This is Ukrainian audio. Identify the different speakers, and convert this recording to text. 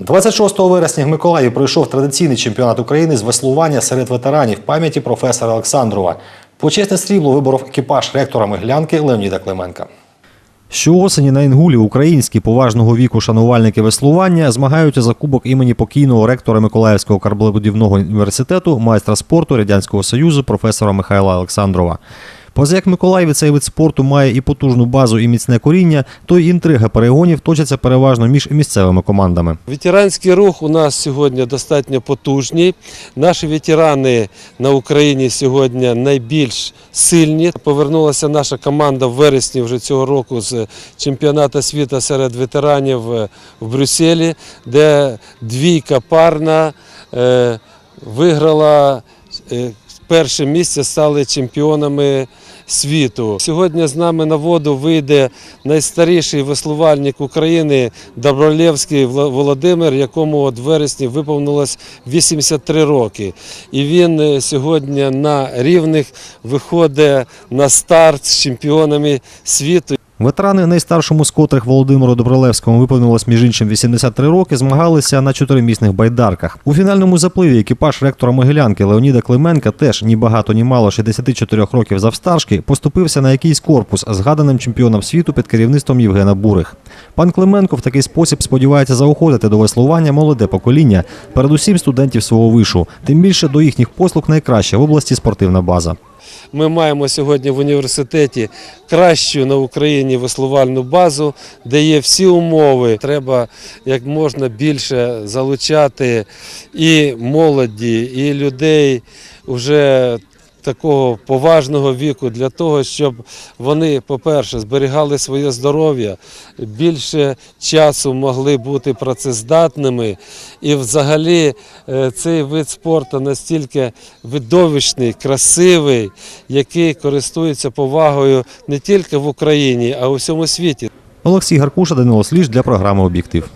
Speaker 1: 26 вересня в Миколаїві пройшов традиційний чемпіонат України з веслування серед ветеранів пам'яті професора Олександрова. Почесне срібло виборов екіпаж ректора Миглянки Леоніда Клименка. Щоосені на Інгулі українські поважного віку шанувальники веслування змагаються за кубок імені покійного ректора Миколаївського карблебудівного університету, майстра спорту Радянського Союзу професора Михайла Олександрова. Поза як Миколаєві цей вид спорту має і потужну базу, і міцне коріння, то й інтрига перегонів точаться переважно між місцевими командами.
Speaker 2: Ветеранський рух у нас сьогодні достатньо потужний. Наші ветерани на Україні сьогодні найбільш сильні. Повернулася наша команда в вересні вже цього року з чемпіонату світу серед ветеранів е, в Брюсселі, де двійка парна е, виграла е, перше місце, стали чемпіонами світу. Сьогодні з нами на воду вийде найстаріший веслувальник України Добролєвський Володимир, якому от вересні виповнилось 83 роки. І він е, сьогодні на рівних виходить на старт з чемпіонами світу.
Speaker 1: Ветерани, найстаршому з котрих Володимиру Добролевському виповнилось між іншим 83 роки, змагалися на чотиримісних байдарках. У фінальному запливі екіпаж ректора Могилянки Леоніда Клименка теж ні багато, ні мало 64 років завстаршки поступився на якийсь корпус згаданим чемпіоном світу під керівництвом Євгена Бурих. Пан Клименко в такий спосіб сподівається заохотити до веслування молоде покоління, передусім студентів свого вишу. Тим більше до їхніх послуг найкраща в області спортивна база.
Speaker 2: Ми маємо сьогодні в університеті кращу на Україні веслувальну базу, де є всі умови. Треба як можна більше залучати і молоді, і людей вже такого поважного віку для того, щоб вони, по-перше, зберігали своє здоров'я, більше часу могли бути працездатними. І взагалі е, цей вид спорту настільки видовищний, красивий, який користується повагою не тільки в Україні, а у всьому світі.
Speaker 1: Олексій Гаркуша, Данило Сліж для програми Об'єктив.